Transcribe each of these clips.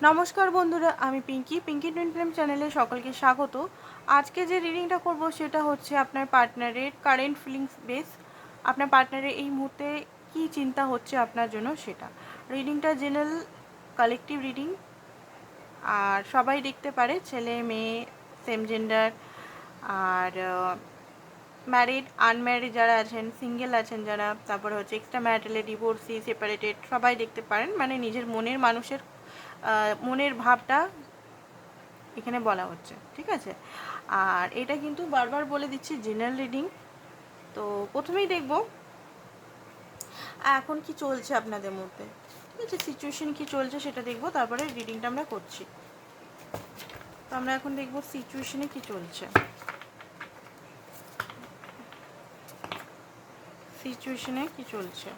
নমস্কার বন্ধুরা, আমি পিঙ্কি। পিঙ্কি টুইন ফিল্ম চ্যানেলে সকলকে স্বাগত। আজকে যে রিডিংটা করব সেটা হচ্ছে আপনার পার্টনারের কারেন্ট ফিলিংস বেস আপনার পার্টনারের এই মুহূর্তে কি চিন্তা হচ্ছে আপনার জন্য সেটা। রিডিংটা জেনারেল কালেকটিভ রিডিং আর সবাই দেখতে পারে, ছেলে, মেয়ে সেম জেন্ডার আর ম্যারিড আনম্যারিড যারা আছেন সিঙ্গেল আছেন যারা, তারপরে হচ্ছে এক্সট্রা ম্যারিটালে ডিভোর্সি সেপারেটেড সবাই দেখতে পারেন। মানে নিজের মনের মানুষের মনের ভাবটা এখানে বলা হচ্ছে, ঠিক আছে? আর এটা কিন্তু বারবার বলে দিচ্ছি জেনারেল রিডিং তো প্রথমেই দেখব, এখন কি চলছে আপনাদের মধ্যে? ঠিক আছে সিচুয়েশন কি চলছে সেটা দেখব, তারপরে রিডিংটা আমরা করছি। তো আমরা এখন দেখব সিচুয়েশনে কি চলছে। সিচুয়েশনে কি চলছে?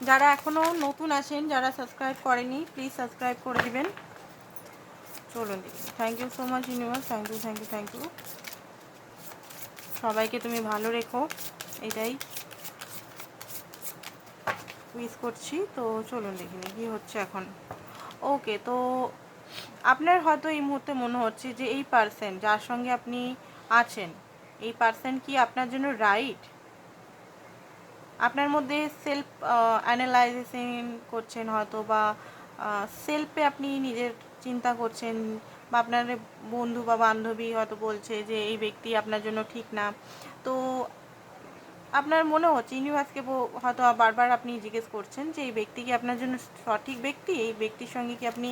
যারা এখনও নতুন আছেন যারা সাবস্ক্রাইব করেনি প্লিজ সাবস্ক্রাইব করে দিবেন। চলুন দেখি। Thank you so much universe thank you thank you thank you সবাইকে তুমি ভালো রেখো। এটাই উইস করছি। তো চলুন দেখি কী হচ্ছে এখন। ওকে তো আপনার হয়তো এই মুহূর্তে মনে হচ্ছে যে এই পার্সন যার সঙ্গে আপনি আছেন, এই পার্সন কি আপনার জন্য রাইট আপনার মধ্যে সেলফ অ্যানালাইজেশন করছেন হয়তো বা সেলফে আপনি নিজের চিন্তা করছেন বা আপনার বন্ধু বা বান্ধবী হয়তো বলছে যে এই ব্যক্তি আপনার জন্য ঠিক না। তো আপনার মনে হচ্ছে ইউনিভার্সকে হয়তো বারবার আপনি জিজ্ঞেস করছেন যে এই ব্যক্তি কি আপনার জন্য সঠিক ব্যক্তি? এই ব্যক্তির সঙ্গে কি আপনি,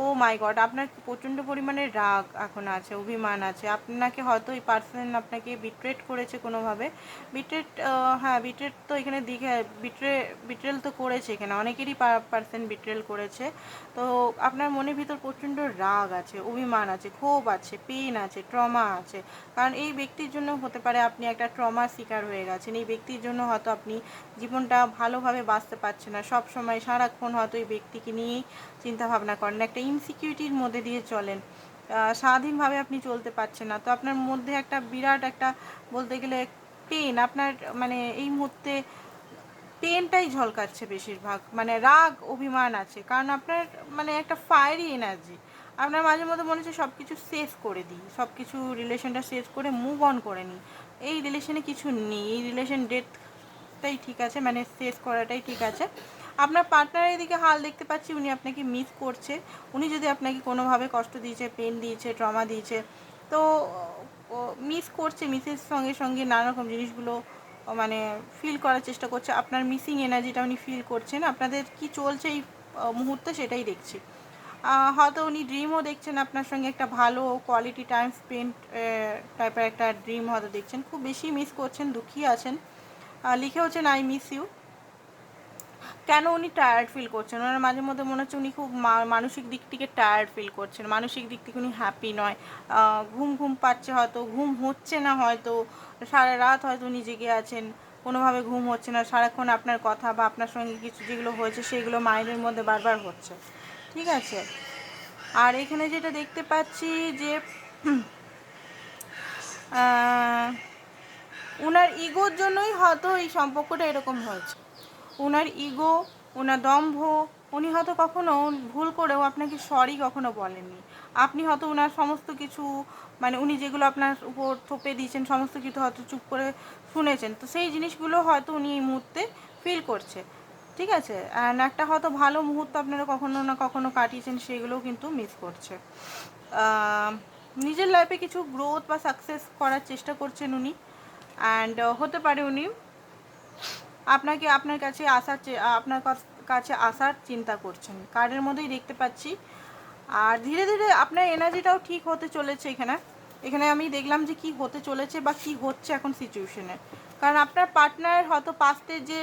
ও মাই গড, আপনার প্রচণ্ড পরিমাণে রাগ এখন আছে, অভিমান আছে? আপনাকে হয়তো এই পার্সন আপনাকে বিট্রেট করেছে কোনোভাবে। বিট্রেট হ্যাঁ বিট্রেট তো এখানে দিকে বিট্রে বিট্রেল তো করেছে এখানে, অনেকেরই পার্সন বিট্রেল করেছে। তো আপনার মনের ভিতর প্রচণ্ড রাগ আছে, অভিমান আছে, ক্ষোভ আছে পেন আছে ট্রমা আছে। কারণ এই ব্যক্তির জন্য হতে পারে আপনি একটা ট্রমার শিকার হয়ে গেছেন। এই ব্যক্তির জন্য হয়তো আপনি জীবনটা ভালোভাবে বাঁচতে পারছেন না। সব সময় সারাক্ষণ হয়তো এই ব্যক্তিকে নিয়েই চিন্তা ভাবনা করেন, একটা ইনসিকিউরিটির মধ্যে দিয়ে চলেন। স্বাধীনভাবে আপনি চলতে পারছেন না। তো আপনার মধ্যে একটা বিরাট একটা বলতে গেলে পেন আপনার মানে এই মুহূর্তে পেনটাই ঝলকাচ্ছে বেশিরভাগ। মানে রাগ, অভিমান আছে। কারণ আপনার মানে একটা ফায়ারি এনার্জি আপনার মাঝে মধ্যে মনে হচ্ছে সব কিছু শেষ করে দিই সব কিছু রিলেশনটা শেষ করে মুভ অন করে নিই। এই রিলেশনে কিছু নেই, এই রিলেশন ডেটটাই ঠিক আছে মানে শেষ করাটাই ঠিক আছে। আপনার পার্টনারের দিকে হাল দেখতে পাচ্ছি, উনি আপনাকে মিস করছে। উনি যদি আপনাকে কোনোভাবে কষ্ট দিয়েছে পেন দিয়েছে ট্রমা দিয়েছে, তো মিস করছে মিসের সঙ্গে সঙ্গে নানা রকম জিনিসগুলো মানে ফিল করার চেষ্টা করছে। আপনার মিসিং এনার্জিটা উনি ফিল করছেন। আপনাদের কি চলছে এই মুহূর্তে সেটাই দেখছি। হয়তো উনি ড্রিমও দেখছেন আপনার সঙ্গে একটা ভালো কোয়ালিটি টাইম স্পেন্ড টাইপের একটা ড্রিম হয়তো দেখছেন। খুব বেশি মিস করছেন দুঃখী আছেন। আহ, লিখেওছেন আই মিস ইউ কেন উনি টায়ার্ড ফিল করছেন? ওনার মাঝে মধ্যে মনে হচ্ছে উনি খুব মানসিক দিক থেকে টায়ার্ড ফিল করছেন। মানসিক দিক থেকে উনি হ্যাপি নয়। ঘুম ঘুম পাচ্ছে হয়তো ঘুম হচ্ছে না হয়তো। সারা রাত হয়তো উনি জেগে আছেন। কোনোভাবে ঘুম হচ্ছে না। সারাক্ষণ আপনার কথা বা আপনার সঙ্গে কিছু যেগুলো হয়েছে সেগুলো মাইন্ডের মধ্যে বারবার হচ্ছে। ঠিক আছে। আর এখানে যেটা দেখতে পাচ্ছি যে ওনার ইগোর জন্যই হয়তো এই সম্পর্কটা এরকম হয়েছে। ওনার ইগো ওনার দম্ভ, উনি হয়তো কখনো ভুল করেও আপনাকে সরি কখনো বলেননি। আপনি হয়তো ওনার সমস্ত কিছু মানে উনি যেগুলো আপনার উপর থোপে দিয়েছেন, সমস্ত কিছু হয়তো চুপ করে শুনেছেন। তো সেই জিনিসগুলো হয়তো উনি এই মুহূর্তে ফিল করছে। ঠিক আছে? অ্যান্ড একটা হয়তো ভালো মুহূর্ত আপনারা কখনো না কখনো কাটিয়েছেন, সেগুলোও কিন্তু মিস করছে। নিজের লাইফে কিছু গ্রোথ বা সাকসেস করার চেষ্টা করছেন উনি। অ্যান্ড হতে পারে উনি আপনাকে আপনার কাছে আসার আপনার কাছে আসার চিন্তা করছেন। কার্ডের মধ্যেই দেখতে পাচ্ছি। আর ধীরে ধীরে আপনার এনার্জিটাও ঠিক হতে চলেছে এখানে। এখানে আমি দেখলাম যে কি হতে চলেছে বা কি হচ্ছে এখন সিচুয়েশনে কারণ আপনার পার্টনার হয়তো পাস্টে যে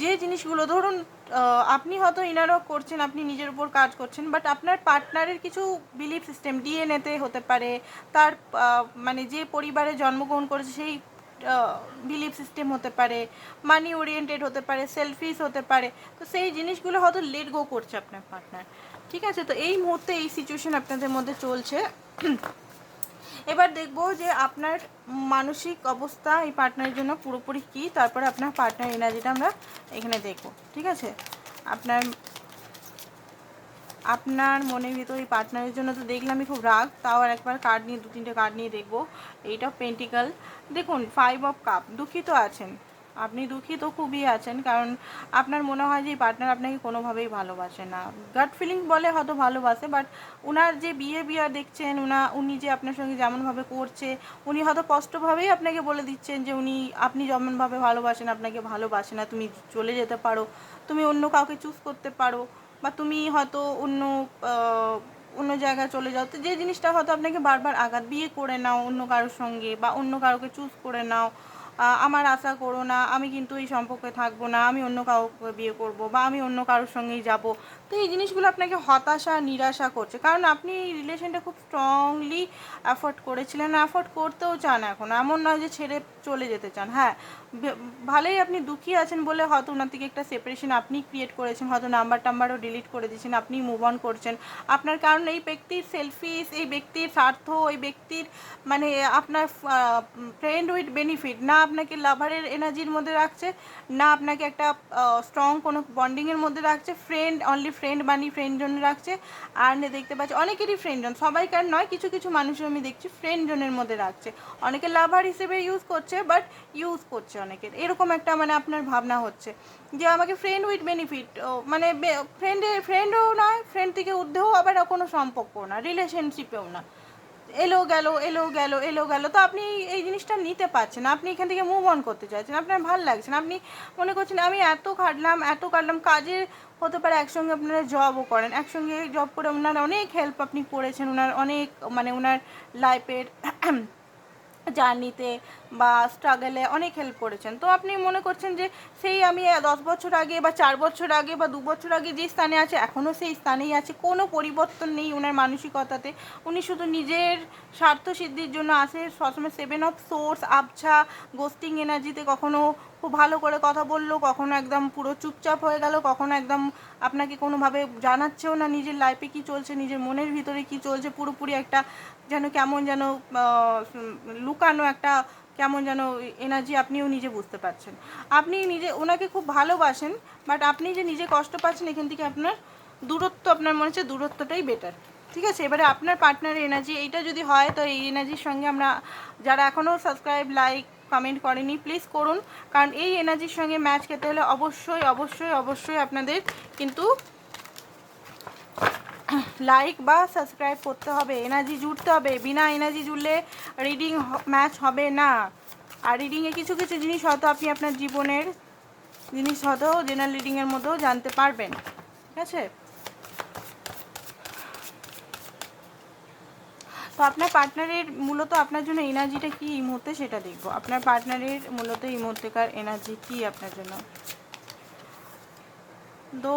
যে জিনিসগুলো, ধরুন আপনি হয়তো ইনার ওয়ার্ক করছেন, আপনি নিজের উপর কাজ করছেন বাট আপনার পার্টনারের কিছু বিলিফ সিস্টেম ডিএনএতে হতে পারে, তার মানে যে পরিবারে জন্মগ্রহণ করেছে, সেই বিলিফ সিস্টেম হতে পারে মানি ওরিয়েন্টেড হতে পারে সেলফিস হতে পারে, তো সেই জিনিসগুলো হয়তো লেট গো করছে আপনার পার্টনার ঠিক আছে, তো এই মুহূর্তে এই সিচুয়েশন আপনাদের মধ্যে চলছে। এবার দেখব যে আপনার মানসিক অবস্থা এই পার্টনারের জন্য পুরোপুরি কী, তারপরে আপনার পার্টনার এনার্জিটা আমরা এখানে দেখব, ঠিক আছে? আপনার আপনার মনের ভিতর এই পার্টনারের জন্য তো দেখলামই খুব রাগ, তাও আর একবার কার্ড নিয়ে দু তিনটে কার্ড নিয়ে দেখব, এইটা পেন্টিকাল দেখুন ফাইভ অফ কাপ দুঃখিত আছেন। আপনি দুঃখিত, খুবই আছেন। কারণ আপনার মনে হয় যে পার্টনার আপনাকে কোনোভাবেই ভালোবাসে না। গাট ফিলিং বলে হয়তো ভালোবাসে বাট উনার যে বিহেভিয়ার দেখছেন, উনা, উনি যে আপনার সঙ্গে যেমনভাবে করছে, উনি হয়তো স্পষ্টভাবেই আপনাকে বলে দিচ্ছেন যে উনি, আপনি যেমনভাবে ভালোবাসেন, আপনাকে ভালোবাসে না। তুমি চলে যেতে পারো, তুমি অন্য কাউকে চুজ করতে পারো, বা তুমি হয়তো অন্য অন্য জায়গায় চলে যাও। তো যে জিনিসটা হয়তো আপনাকে বারবার আঘাত, বিয়ে করে নাও অন্য কারোর সঙ্গে, বা অন্য কাউকে চুজ করে নাও আমার আশা করো না, আমি কিন্তু এই সম্পর্কে থাকব না, আমি অন্য কাউকে বিয়ে করব বা আমি অন্য কারোর সঙ্গেই যাব। তো এই জিনিসগুলো আপনাকে হতাশা, নিরাশা করছে। কারণ আপনি এই রিলেশনটা খুব স্ট্রংলি অ্যাফোর্ড করেছিলেন অ্যাফোর্ড করতেও চান এখন। এমন নয় যে ছেড়ে চলে যেতে চান। হ্যাঁ ভালোই আপনি দুঃখী আছেন বলে হয়তো ওনার থেকে একটা সেপারেশন আপনি ক্রিয়েট করেছেন, হয়তো নাম্বার টাম্বারও ডিলিট করে দিয়েছেন, আপনি মুভ অন করছেন। আপনার কারণ এই ব্যক্তির সেলফিস এই ব্যক্তির স্বার্থ, এই ব্যক্তির মানে আপনার ফ্রেন্ড উইথ বেনিফিট না আপনাকে লাভারের এনার্জির মধ্যে রাখছে, না আপনাকে একটা স্ট্রং কোনো বন্ডিংয়ের মধ্যে রাখছে ফ্রেন্ড অনলি ফ্রেন্ড বানি ফ্রেন্ড জন্য রাখছে। আর নে, দেখতে পাচ্ছি অনেকেরই ফ্রেন্ড জন সবাইকার নয়, কিছু কিছু মানুষের আমি দেখছি ফ্রেন্ড জনের মধ্যে রাখছে। অনেকে লাভার হিসেবে ইউজ করছে বাট ইউজ করছে অনেকের। এরকম একটা মানে আপনার ভাবনা হচ্ছে যে আমাকে ফ্রেন্ড উইথ বেনিফিট মানে ফ্রেন্ডে ফ্রেন্ডও নয় ফ্রেন্ড থেকে ঊর্ধ্বেও আবার কোনো সম্পর্ক না রিলেশনশিপেও না। এলো গেল এলো গেল এলো গেল, তো আপনি এই জিনিসটা নিতে পারছেন আপনি এখান থেকে মুভ অন করতে চাইছেন, আপনার ভালো লাগছে না, আপনি মনে করছেন আমি এত খাটলাম, এত কাটলাম, কাজের হতে পারে একসঙ্গে আপনারা জবও করেন, একসঙ্গে জব করে ওনার অনেক হেল্প আপনি করেছেন, ওনার অনেক মানে ওনার লাইফের জার্নিতে বা স্ট্রাগলে অনেক হেল্প করেছেন। তো আপনি মনে করছেন যে সেই আমি দশ বছর আগে বা চার বছর আগে বা দু বছর আগে যে স্থানে আছে এখনও সেই স্থানেই আছে, কোনো পরিবর্তন নেই ওনার মানসিকতাতে। উনি শুধু নিজের স্বার্থ সিদ্ধির জন্য আসে, সবসময় সেভেন অফ সোর্স আবছা গোস্টিং এনার্জিতে কখনো খুব ভালো করে কথা বলল, কখনো একদম পুরো চুপচাপ হয়ে গেল, কখনো একদম আপনাকে কোনোভাবে জানাচ্ছেও না নিজের লাইফে কি চলছে, নিজের মনের ভিতরে কি চলছে, পুরোপুরি একটা যেন কেমন যেন লুকানো একটা কেমন যেন এনার্জি আপনিও নিজে বুঝতে পারছেন। আপনি নিজে, ওনাকে খুব ভালোবাসেন বাট আপনি যে নিজে কষ্ট পাচ্ছেন, এখান থেকে আপনার দূরত্ব, আপনার মনে হচ্ছে দূরত্বটাই বেটার ঠিক আছে? এবারে আপনার পার্টনারের এনার্জি এইটা যদি হয়, তো এই এনার্জির সঙ্গে আমরা, যারা এখনও সাবস্ক্রাইব লাইক কমেন্ট করেনি। প্লিজ করুন, কারণ এই এনার্জির সঙ্গে ম্যাচ খেতে হলে অবশ্যই অবশ্যই অবশ্যই আপনাদের কিন্তু লাইক বা সাবস্ক্রাইব করতে হবে। এনার্জি জুড়তে হবে। বিনা এনার্জি জুড়লে রিডিং ম্যাচ হবে না। আর রিডিংয়ে কিছু কিছু জিনিস হয়তো আপনি আপনার জীবনের, জিনিস হয়তো জেনারেল রিডিংয়ের মধ্যেও জানতে পারবেন। ঠিক আছে? তো আপনার পার্টনারের মূলত আপনার জন্য এনার্জিটা কি এই মুহূর্তে সেটা দেখব। আপনার পার্টনারের মূলত এই মুহূর্তেকার এনার্জি কি আপনার জন্য? তো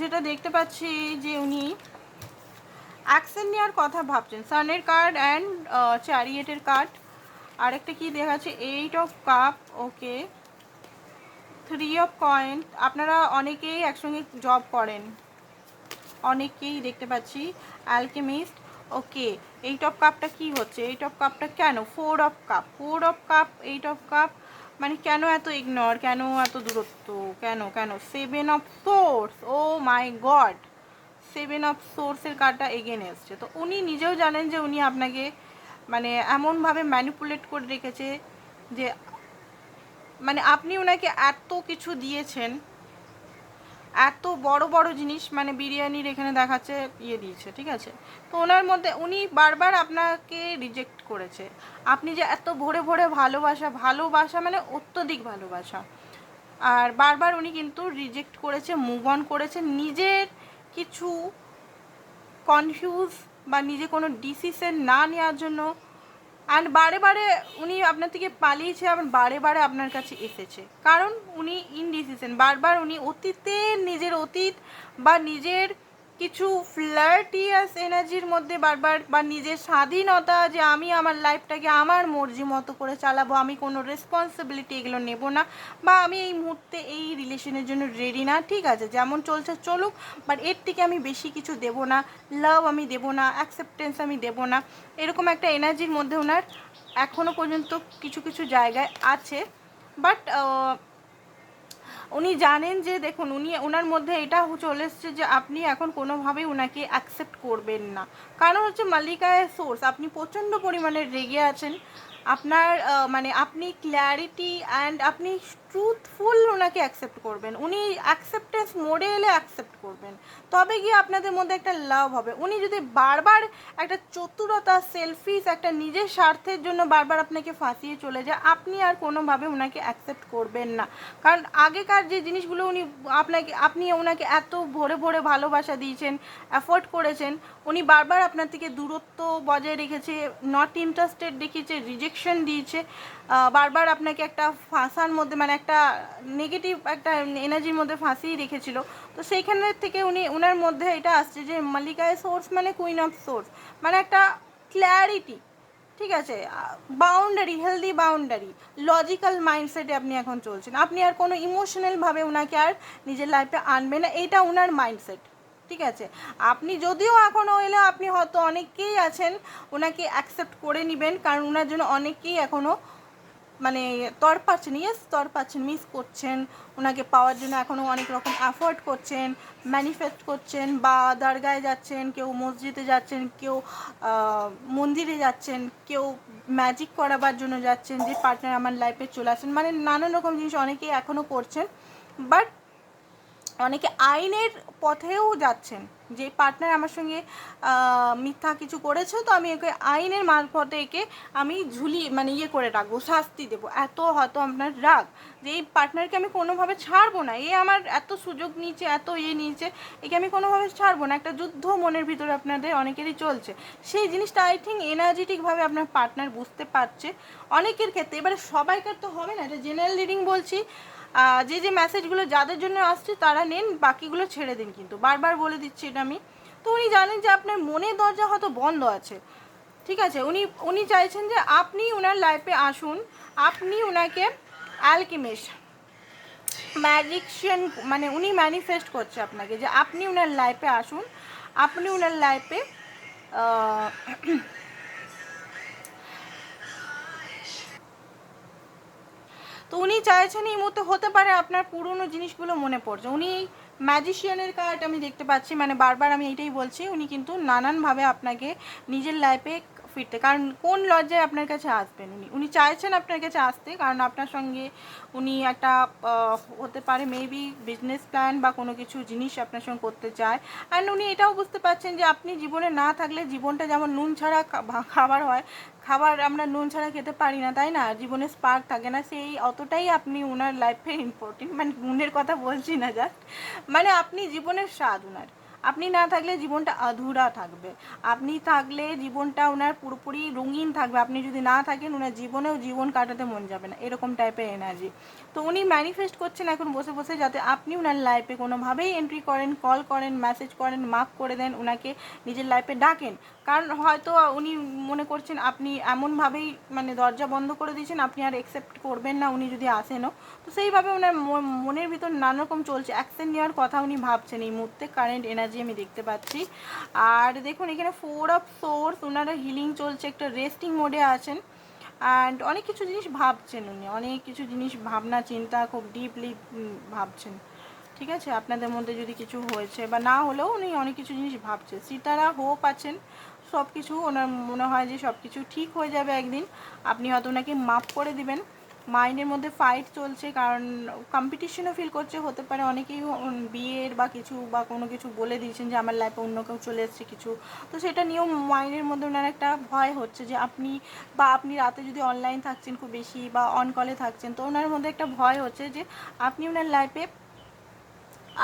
যেটা দেখতে পাচ্ছি যে উনি অ্যাকশন নেওয়ার কথা ভাবছেন। সানের কার্ড অ্যান্ড চ্যারিয়েটের কার্ড আরেকটা কি দেখাচ্ছে? Eight of cup okay three of coin আপনারা অনেকেই একসঙ্গে জব করেন। অনেকেই দেখতে পাচ্ছি। অ্যালকেমিস্ট ওকে এইট অফ কাপটা কি হচ্ছে? এইট অফ কাপটা কেন? Four of cup four of cup eight of cup মানে কেন এত ইগনোর কেন এত দূরত্ব, কেন কেন? Seven of swords oh my god seven of সোর্সের কার্ডটা এগেন এসছে। তো উনি নিজেও জানেন যে উনি আপনাকে মানে এমনভাবে ম্যানিপুলেট করে রেখেছে যে মানে আপনি ওনাকে এত কিছু দিয়েছেন এত বড় বড় জিনিস মানে বিরিয়ানির এখানে দেখাচ্ছে ইয়ে দিয়েছে, ঠিক আছে? তো ওনার মধ্যে, উনি বারবার আপনাকে রিজেক্ট করেছে। আপনি যে এত ভরে ভরে ভালোবাসা ভালোবাসা মানে অত্যধিক ভালোবাসা। আর বারবার উনি কিন্তু রিজেক্ট করেছে মুভ অন করেছে, নিজের কিছু কনফিউজ বা নিজে কোনো ডিসিশন না নেওয়ার জন্য অ্যান্ড বারে বারে উনি আপনার থেকে পালিয়েছে এবং বারে বারে আপনার কাছে এসেছে। কারণ উনি ইনডিসিশন বারবার উনি অতীতে নিজের অতীত বা নিজের কিছু ফ্লার্টিয়াস এনার্জির মধ্যে বারবার বা নিজের স্বাধীনতা যে আমি আমার লাইফটাকে আমার মর্জি মতো করে চালাবো, আমি কোনো রেসপন্সিবিলিটি এগুলো নেব না বা আমি এই মুহূর্তে এই রিলেশনের জন্য রেডি না, ঠিক আছে? যেমন চলছে, চলুক বাট এর থেকে আমি বেশি কিছু দেব না লাভ আমি দেব না অ্যাকসেপ্টেন্স আমি দেব না, এরকম একটা এনার্জির মধ্যে ওনার এখনও পর্যন্ত কিছু কিছু জায়গায় আছে। বাট উনি জানেন যে, দেখুন, উনি ওনার মধ্যে এটা চলে এসছে যে, আপনি এখন কোনোভাবেই ওনাকে অ্যাকসেপ্ট করবেন না। কারণ হচ্ছে মালিকায় সোর্স আপনি প্রচণ্ড পরিমাণে রেগে আছেন। আপনার মানে আপনি ক্ল্যারিটি অ্যান্ড আপনি ট্রুথফুল ওনাকে অ্যাকসেপ্ট করবেন। উনি অ্যাকসেপ্টেন্স মোডে এলে অ্যাকসেপ্ট করবেন। তবে গিয়ে আপনাদের মধ্যে একটা লাভ হবে। উনি যদি বারবার একটা চতুরতা সেলফিস একটা নিজের স্বার্থের জন্য বারবার আপনাকে ফাঁসিয়ে চলে যায়, আপনি আর কোনোভাবে ওনাকে অ্যাকসেপ্ট করবেন না। কারণ আগেকার যে জিনিসগুলো উনি আপনাকে, আপনি ওনাকে এত ভরে ভরে ভালোবাসা দিয়েছেন অ্যাফোর্ড করেছেন, উনি বারবার আপনার থেকে দূরত্ব বজায় রেখেছে নট ইন্টারেস্টেড দেখিয়েছে রিজেকশন দিয়েছে বারবার আপনাকে একটা ফাঁসার মধ্যে মানে একটা নেগেটিভ একটা এনার্জির মধ্যে ফাঁসিয়ে রেখেছিল। তো সেইখানের থেকে উনি ওনার মধ্যে এটা আসছে যে মালিকায় সোর্স মানে কুইন অফ সোর্স মানে একটা ক্ল্যারিটি ঠিক আছে? বাউন্ডারি হেলদি বাউন্ডারি লজিক্যাল মাইন্ডসেটে আপনি এখন চলছেন। আপনি আর কোনো ইমোশনালভাবে ওনাকে আর নিজের লাইফে আনবেন না, এটা ওনার মাইন্ডসেট ঠিক আছে? আপনি যদিও এখনও এলে আপনি হয়তো অনেকেই আছেন ওনাকে অ্যাকসেপ্ট করে নেবেন, কারণ ওনার জন্য অনেকেই এখনও মানে তর পাচ্ছেন ইয়েস তর পাচ্ছেন মিস করছেন, ওনাকে পাওয়ার জন্য এখনও অনেক রকম অ্যাফোর্ড করছেন ম্যানিফেস্ট করছেন, বা দরগায় যাচ্ছেন, কেউ মসজিদে যাচ্ছেন, কেউ মন্দিরে যাচ্ছেন, কেউ ম্যাজিক করাবার জন্য যাচ্ছেন, যে পার্টনার আমার লাইফে চলে আসেন। মানে নানান রকম জিনিস অনেকেই এখনও করছেন বাট অনেকে আইনের পথেও যাচ্ছেন। যে পার্টনার আমার সঙ্গে মিথ্যা কিছু করেছে, তো আমি একে আইনের মারফতে একে আমি ঝুলি মানে ইয়ে করে রাখব, শাস্তি দেবো। এত হয়তো আপনার রাগ যে এই পার্টনারকে আমি কোনোভাবে ছাড়বো না। এ আমার এত সুযোগ নিয়েছে, এত ইয়ে নিয়েছে, একে আমি কোনোভাবে ছাড়বো না। একটা যুদ্ধ মনের ভিতরে আপনাদের অনেকেরই চলছে। সেই জিনিসটা আই থিঙ্ক এনার্জেটিকভাবে আপনার পার্টনার বুঝতে পারছে। অনেকের ক্ষেত্রে, এবারে সবাইকার তো হবে না, এটা জেনারেল রিডিং বলছি। যে যে মেসেজগুলো যাদের জন্য আসছে তারা নেন, বাকিগুলো ছেড়ে দিন কিন্তু। বারবার বলে দিচ্ছি এটা আমি। তো উনি জানেন যে আপনার মনের দরজা হয়তো বন্ধ আছে। ঠিক আছে? উনি উনি চাইছেন যে আপনি ওনার লাইফে আসুন। আপনি ওনাকে অ্যালকিমিস্ট ম্যাজিকশিয়ান মানে উনি ম্যানিফেস্ট করছে আপনাকে যে আপনি ওনার লাইফে আসুন। আপনি ওনার লাইফে তো উনি চাইছেন এই মুহূর্তে হতে পারে আপনার পুরনো জিনিসগুলো মনে পড়ছে। উনি ম্যাজিশিয়ানের কার্ড আমি দেখতে পাচ্ছি মানে বারবার আমি এটাই বলছি, উনি কিন্তু নানানভাবে আপনাকে নিজের লাইফে ফিরতে, কারণ কোন লজ্জায় আপনার কাছে আসবেন উনি? উনি চাইছেন আপনার কাছে আসতে, কারণ আপনার সঙ্গে উনি একটা হতে পারে মেবি বিজনেস প্ল্যান বা কোনো কিছু জিনিস আপনার সঙ্গে করতে চায়। অ্যান্ড উনি এটাও বুঝতে পারছেন যে আপনি জীবনে না থাকলে জীবনটা যেমন নুন ছাড়া খাবার হয় খাবার আমরা নুন ছাড়া খেতে পারি না, তাই না? জীবনে স্পার্ক থাকে না। সেই অতটাই আপনি ওনার লাইফে ইম্পর্টেন্ট মানে নুনের কথা বলছি না জাস্ট মানে আপনি জীবনের স্বাদ ওনার আপনি না থাকলে জীবনটা আধুরা থাকবে। আপনি থাকলে জীবনটা ওনার পুরোপুরি রঙিন থাকবে। আপনি যদি না থাকেন ওনার জীবনেও জীবন কাটাতে মন যাবে না। এরকম টাইপের এনার্জি তো উনি ম্যানিফেস্ট করছেন এখন বসে বসে যাতে আপনি ওনার লাইফে কোনোভাবেই এন্ট্রি করেন কল করেন মেসেজ করেন মার্ক করে দেন ওনাকে নিজের লাইফে ডাকেন। কারণ হয়তো উনি মনে করছেন আপনি এমনভাবেই মানে দরজা বন্ধ করে দিয়েছেন, আপনি আর একসেপ্ট করবেন না উনি যদি আসেনও। তো সেইভাবে ওনার মনের ভিতর নানা রকম চলছে অ্যাকশন নেওয়ার কথা উনি ভাবছেন। এই মুহূর্তে কারেন্ট এনার্জি আমি দেখতে পাচ্ছি। আর দেখুন, এখানে ফোর অফ সোর্স ওনারা হিলিং চলছে, একটা রেস্টিং মোডে আছেন। অ্যান্ড অনেক কিছু জিনিস ভাবছেন উনি। অনেক কিছু জিনিস ভাবনা, চিন্তা খুব ডিপলি ভাবছেন। ঠিক আছে? আপনাদের মধ্যে যদি কিছু হয়েছে বা না হলেও উনি অনেক কিছু জিনিস ভাবছে সীতারা হোপ আছেন। সব কিছু ওনার মনে হয় যে সব কিছু ঠিক হয়ে যাবে একদিন। আপনি হয়তো ওনাকে মাফ করে দিবেন। মাইন্ডের মধ্যে ফাইট চলছে, কারণ কম্পিটিশনও ফিল করছে, হতে পারে অনেকেই বিয়ের বা কিছু বা কোনো কিছু বলে দিয়েছেন যে আমার লাইফে অন্য কেউ চলে এসছে কিছু। তো সেটা নিয়েও মাইন্ডের মধ্যে ওনার একটা ভয় হচ্ছে যে আপনি বা আপনি রাতে যদি অনলাইন থাকছেন খুব বেশি বা অন কলে থাকছেন, তো ওনার মধ্যে একটা ভয় হচ্ছে যে আপনি ওনার লাইফে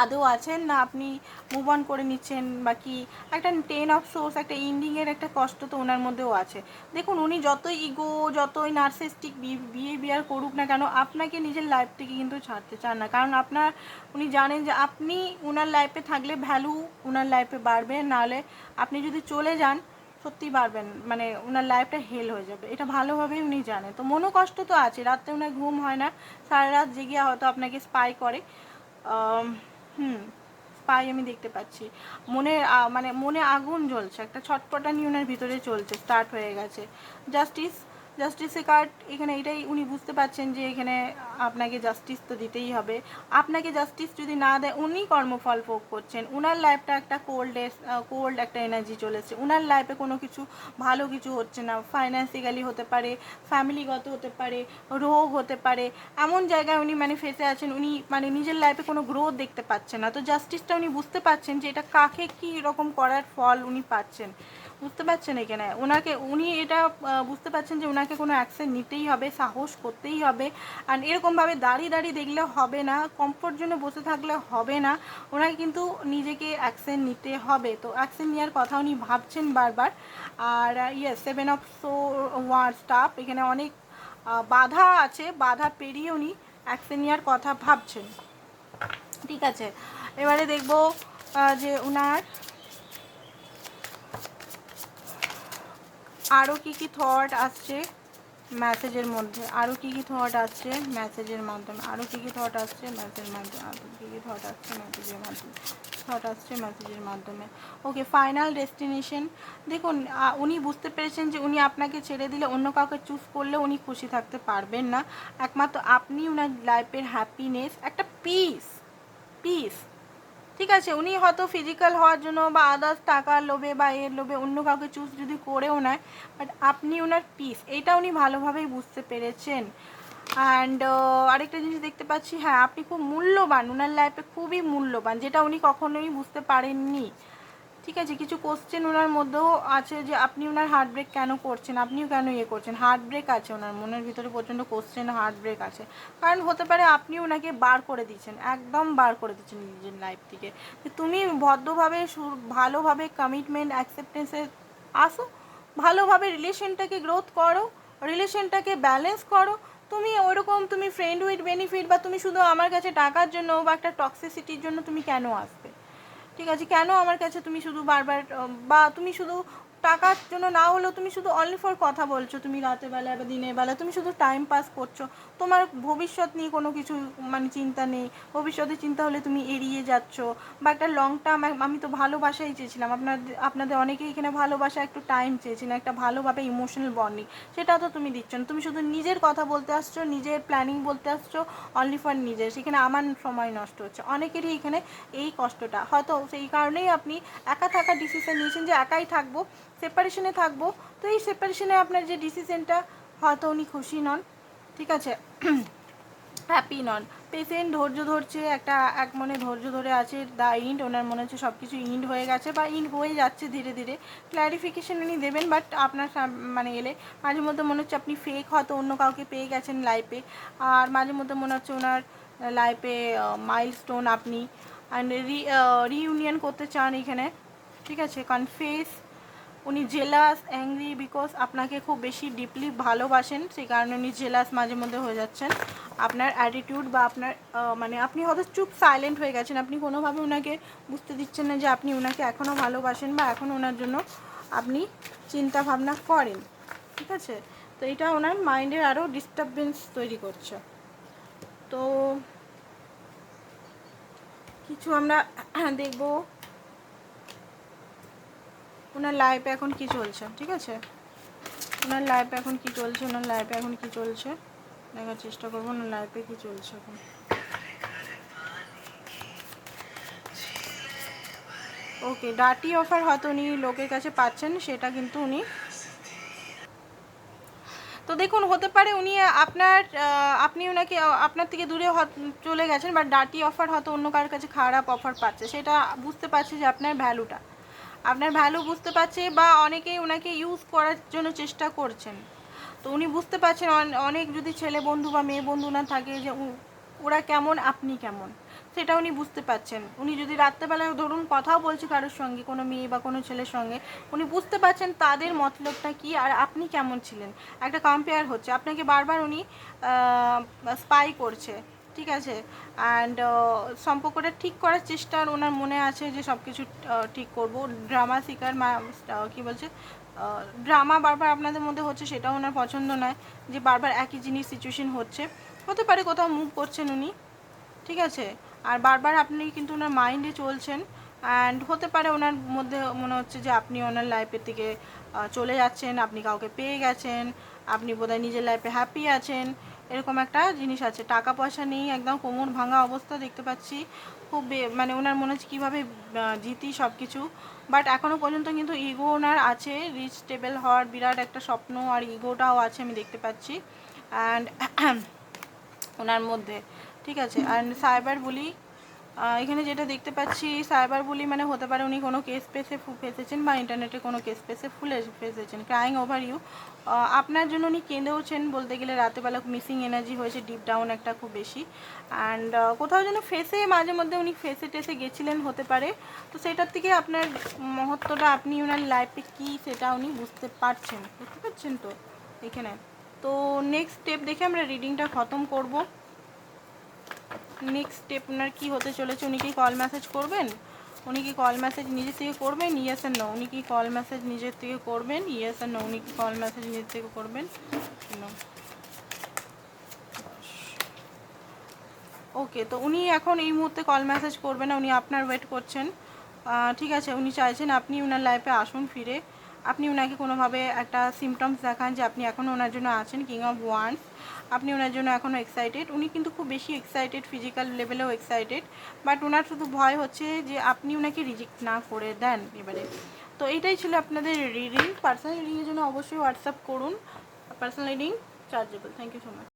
আদৌ আছেন না আপনি মুভ অন করে নিচ্ছেন বা কি? একটা টেন অফ সোর্স একটা ইন্ডিংয়ের একটা কষ্ট তো ওনার মধ্যেও আছে। দেখুন, উনি যতই ইগো যতই নার্সিস্টিক বিহেভিয়ার করুক না কেন, আপনাকে নিজের লাইফ থেকে কিন্তু ছাড়তে চান না। কারণ আপনার, উনি জানেন যে আপনি ওনার লাইফে থাকলে ভ্যালু ওনার লাইফে বাড়বে, নাহলে আপনি যদি চলে যান সত্যি পারবেন মানে ওনার লাইফটা হেল হয়ে যাবে। এটা ভালোভাবেই উনি জানে তো মনো কষ্ট তো আছে, রাত্রে ওনার ঘুম হয় না, সারা রাত জেগে হয়তো আপনাকে স্পাই করে। হুম স্পাই আমি দেখতে পাচ্ছি। মনে মানে মনে আগুন জ্বলছে, একটা ছটপটান ওনার ভিতরে চলছে স্টার্ট হয়ে গেছে। জাস্টিস জাস্টিসের কার্ড এখানে এটাই উনি বুঝতে পারছেন যে এখানে আপনাকে জাস্টিস তো দিতেই হবে। আপনাকে জাস্টিস যদি না দেয়, উনি কর্মফল ভোগ করছেন। উনার লাইফটা একটা কোল্ড কোল্ড একটা এনার্জি চলেছে। উনার লাইফে কোনো কিছু ভালো কিছু হচ্ছে না। ফাইন্যান্সিক্যালি হতে পারে ফ্যামিলিগত হতে পারে, রোগ হতে পারে, এমন জায়গায় উনি মানে ফেসে আছেন। উনি মানে নিজের লাইফে কোনো গ্রোথ দেখতে পাচ্ছেন না। তো জাস্টিসটা উনি বুঝতে পারছেন যে এটা কাকে কী রকম করার ফল উনি পাচ্ছেন। বুঝতে পারছেন এখানে? ওনাকে উনি এটা বুঝতে পারছেন যে ওনাকে কোনো অ্যাকশন নিতেই হবে, সাহস করতেই হবে। আর এরকমভাবে দাঁড়িয়ে দাঁড়িয়ে দেখলে হবে না কমফোর্ট জোনে বসে থাকলে হবে না। ওনাকে কিন্তু নিজেকে অ্যাকশন নিতে হবে। তো অ্যাকশন নেওয়ার কথা উনি ভাবছেন বারবার। আর yes seven of swords stuff এখানে অনেক বাধা আছে, বাধা পেরিয়ে উনি অ্যাকশন নেওয়ার কথা ভাবছেন। ঠিক আছে? এবারে দেখব যে ওনার আরও কি কি থট আসছে মেসেজের মধ্যে? আরও কি কি থট আসছে মেসেজের মাধ্যমে? আরও কি কি থট আসছে মেসেজের মাধ্যমে? আরও কী কী থট আসছে মেসেজের মাধ্যমে? থট আসছে মেসেজের মাধ্যমে। ওকে ফাইনাল ডেস্টিনেশন দেখুন উনি বুঝতে পেরেছেন যে উনি আপনাকে ছেড়ে দিলে অন্য কাউকে চুজ করলে উনি খুশি থাকতে পারবেন না। একমাত্র আপনি ওনার লাইফের হ্যাপিনেস একটা পিস পিস ঠিক আছে, উনি হয়তো ফিজিক্যাল হওয়ার জন্য বা আদার্স টাকার লোভে বা এর লোভে অন্য কাউকে চুজ যদি করেও নেয় বাট আপনি ওনার পিস এটা উনি ভালোভাবেই বুঝতে পেরেছেন। অ্যান্ড আরেকটা জিনিস দেখতে পাচ্ছি হ্যাঁ আপনি খুব মূল্যবান ওনার লাইফে খুবই মূল্যবান, যেটা উনি কখনোই বুঝতে পারেননি। ঠিক আছে, কিছু কোশ্চেন ওনার মধ্যেও আছে যে আপনি ওনার হার্ট ব্রেক কেন করছেন? আপনিও কেন ইয়ে করছেন? হার্ট ব্রেক আছে ওনার, মনের ভিতরে প্রচণ্ড কোশ্চেন হার্ট ব্রেক আছে। কারণ হতে পারে আপনি ওনাকে বার করে দিচ্ছেন একদম বার করে দিচ্ছেন নিজের লাইফ থেকে। তুমি ভদ্রভাবে ভালোভাবে কমিটমেন্ট অ্যাকসেপ্টেন্সে আসো, ভালোভাবে রিলেশনটাকে গ্রোথ করো রিলেশনটাকে ব্যালেন্স করো। তুমি ওরকম, তুমি ফ্রেন্ড উইথ বেনিফিট বা তুমি শুধু আমার কাছে টাকার জন্য বা একটা টক্সিসিটির জন্য তুমি কেন আসবে? ঠিক আছে কেন আমার কাছে তুমি শুধু বারবার বা তুমি শুধু টাকার জন্য না হলেও তুমি শুধু অনলি ফর কথা বলছো, তুমি রাতের বেলায় বা দিনের বেলা, তুমি শুধু টাইম পাস করছ। তোমার ভবিষ্যৎ নিয়ে কোনো কিছু মানে চিন্তা নেই। ভবিষ্যতে চিন্তা হলে তুমি এড়িয়ে যাচ্ছ। বা একটা লং টার্ম আমি তো ভালোবাসাই চেয়েছিলাম। আপনাদের আপনাদের অনেকেই এখানে ভালোবাসা একটু টাইম চেয়েছিলেন একটা ভালোভাবে ইমোশনাল বন্ডিং সেটা তো তুমি দিচ্ছ না। তুমি শুধু নিজের কথা বলতে আসছো, নিজের প্ল্যানিং বলতে আসছো অনলি ফর নিজের। সেখানে আমার সময় নষ্ট হচ্ছে। অনেকেরই এখানে এই কষ্টটা। হয়তো সেই কারণেই আপনি একা থাকার ডিসিশন নিয়েছেন যে একাই থাকব। সেপারেশনে থাকব। তো এই সেপারেশনে আপনার যে ডিসিশনটা হয়তো উনি খুশি নন, ঠিক আছে? হ্যাপি নন। পেশেন্ট ধৈর্য ধরছে, একটা, এক মনে ধৈর্য ধরে আছে দা ইন্ড ওনার মনে হচ্ছে সব কিছু ইন্ড হয়ে গেছে বা ইন্ড হয়ে যাচ্ছে ধীরে ধীরে। ক্ল্যারিফিকেশন উনি দেবেন বাট আপনার মানে এলে মাঝে মধ্যে মনে হচ্ছে আপনি ফেক হয়তো অন্য কাউকে পেয়ে গেছেন লাইফে আর মাঝে মধ্যে মনে হচ্ছে ওনার লাইফে মাইলস্টোন আপনি। অ্যান্ড রি রিইউনিয়ন করতে চান এখানে, ঠিক আছে? কনফেস উনি জেলাস অ্যাংরি বিকজ আপনাকে খুব বেশি ডিপলি ভালোবাসেন সেই কারণে উনি জেলাস মাঝে মধ্যে হয়ে যাচ্ছেন। আপনার অ্যাটিটিউড বা আপনার মানে আপনি হয়তো চুপ সাইলেন্ট হয়ে গেছেন, আপনি কোনোভাবে ওনাকে বুঝতে দিচ্ছেন না যে আপনি ওনাকে এখনও ভালোবাসেন বা এখন ওনার জন্য আপনি চিন্তা ভাবনা করেন, ঠিক আছে? তো এটা ওনার মাইন্ডের আরও ডিস্টারবেন্স তৈরি করছে। তো কিছু আমরা দেখব। ওনার লাইফে এখন কি চলছে, ঠিক আছে? ওনার লাইফে এখন কি চলছে, ওনার লাইফে এখন কি চলছে? দেখার চেষ্টা করব, ওনার লাইফে কি চলছে এখন। ওকে ডাটি অফার হয়তো উনি লোকের কাছে পাচ্ছেন, সেটা কিন্তু উনি তো দেখুন, হতে পারে উনি আপনার আপনি ওনাকে আপনার থেকে দূরে চলে গেছেন বা ডাটি অফার হয়তো অন্য কারোর কাছে খারাপ অফার পাচ্ছে। সেটা বুঝতে পারছে যে আপনার ভ্যালুটা আপনার ভ্যালু বুঝতে পারছে বা অনেকেই ওনাকে ইউজ করার জন্য চেষ্টা করছেন। তো উনি বুঝতে পারছেন অনেক যদি ছেলে বন্ধু বা মেয়ে বন্ধু না থাকে যে ওরা কেমন, আপনি কেমন, সেটা উনি বুঝতে পারছেন। উনি যদি রাত্রেবেলায় ধরুন কথাও বলছে কারোর সঙ্গে, কোনো মেয়ে বা কোনো ছেলের সঙ্গে, উনি বুঝতে পারছেন তাদের মতলবটা কি আর আপনি কেমন ছিলেন। একটা কম্পেয়ার হচ্ছে, আপনাকে বারবার উনি স্পাই করছে। ঠিক আছে? অ্যান্ড সম্পর্কটা ঠিক করার চেষ্টা ওনার মনে আছে যে সব কিছু ঠিক করব। ড্রামা শিকার মা কি বলছে? ড্রামা বারবার আপনাদের মধ্যে হচ্ছে সেটাও ওনার পছন্দ নয় যে বারবার একই জিনিস সিচুয়েশন হচ্ছে। হতে পারে কোথাও মুভ করছেন উনি, ঠিক আছে? আর বারবার আপনি কিন্তু ওনার মাইন্ডে চলছেন। অ্যান্ড হতে পারে ওনার মধ্যে মনে হচ্ছে যে আপনি ওনার লাইফের থেকে চলে যাচ্ছেন, আপনি কাউকে পেয়ে গেছেন, আপনি বোধহয় নিজের লাইফে হ্যাপি আছেন। এরকম একটা জিনিস আছে। টাকা পয়সা নেই, একদম কোমর ভাঙা অবস্থা দেখতে পাচ্ছি। খুব মানে ওনার মনে হচ্ছে কীভাবে জিতি সব কিছু বাট এখনও পর্যন্ত কিন্তু ইগো ওনার আছে। রিচ টেবল হওয়ার বিরাট একটা স্বপ্ন আর ইগোটাও আছে আমি দেখতে পাচ্ছি। অ্যান্ড ওনার মধ্যে। ঠিক আছে? অ্যান্ড সাইবার বুলি এখানে যেটা দেখতে পাচ্ছি, সাইবার বুলি মানে হতে পারে উনি কোনো কেস পেসে ফেসেছেন বা ইন্টারনেটে কোনো কেস পেসে ফুলে ফেসেছেন। ক্রাইং ওভার ইউ আপনার জন্য উনি কেঁদেওছেন বলতে গেলে রাতেবেলা মিসিং এনার্জি হয়েছে ডিপ ডাউন একটা খুব বেশি। অ্যান্ড কোথাও যেন ফেসে মাঝে মধ্যে উনি ফেসে টেসে গেছিলেন হতে পারে। তো সেটার থেকে আপনার মহত্বটা আপনি ওনার লাইফে কী সেটা উনি বুঝতে পারছেন? বুঝতে পারছেন তো এখানে? তো নেক্সট স্টেপ দেখে আমরা রিডিংটা খতম করব। নেক্সট স্টেপ ওনার কী হতে চলেছে, উনি কি কল মেসেজ করবেন? উনি কি কল মেসেজ নিজের থেকে করবেন? ইয়েস আর নো উনি কি কল মেসেজ নিজের থেকে করবেন? ইয়েস আর নো উনি কি কল মেসেজ নিজের থেকে করবেন? নো ওকে তো উনি এখন এই মুহূর্তে কল মেসেজ করবেন না, উনি আপনার ওয়েট করছেন। ঠিক আছে, উনি চাইছেন আপনি ওনার লাইফে আসুন ফিরে। আপনি ওনাকে কোনোভাবে একটা সিমটমস দেখান যে আপনি এখনও ওনার জন্য আছেন কিং অফ ওয়ান্স আপনি ওনার জন্য এখনও এক্সাইটেড উনি কিন্তু খুব বেশি এক্সাইটেড ফিজিক্যাল লেভেলেও এক্সাইটেড বাট ওনার শুধু ভয় হচ্ছে যে আপনি ওনাকে রিজেক্ট না করে দেন এবারে। তো এইটাই ছিল আপনাদের রিডিং পার্সোনাল রিডিংয়ের জন্য অবশ্যই হোয়াটসঅ্যাপ করুন। Personal reading chargeable thank you so much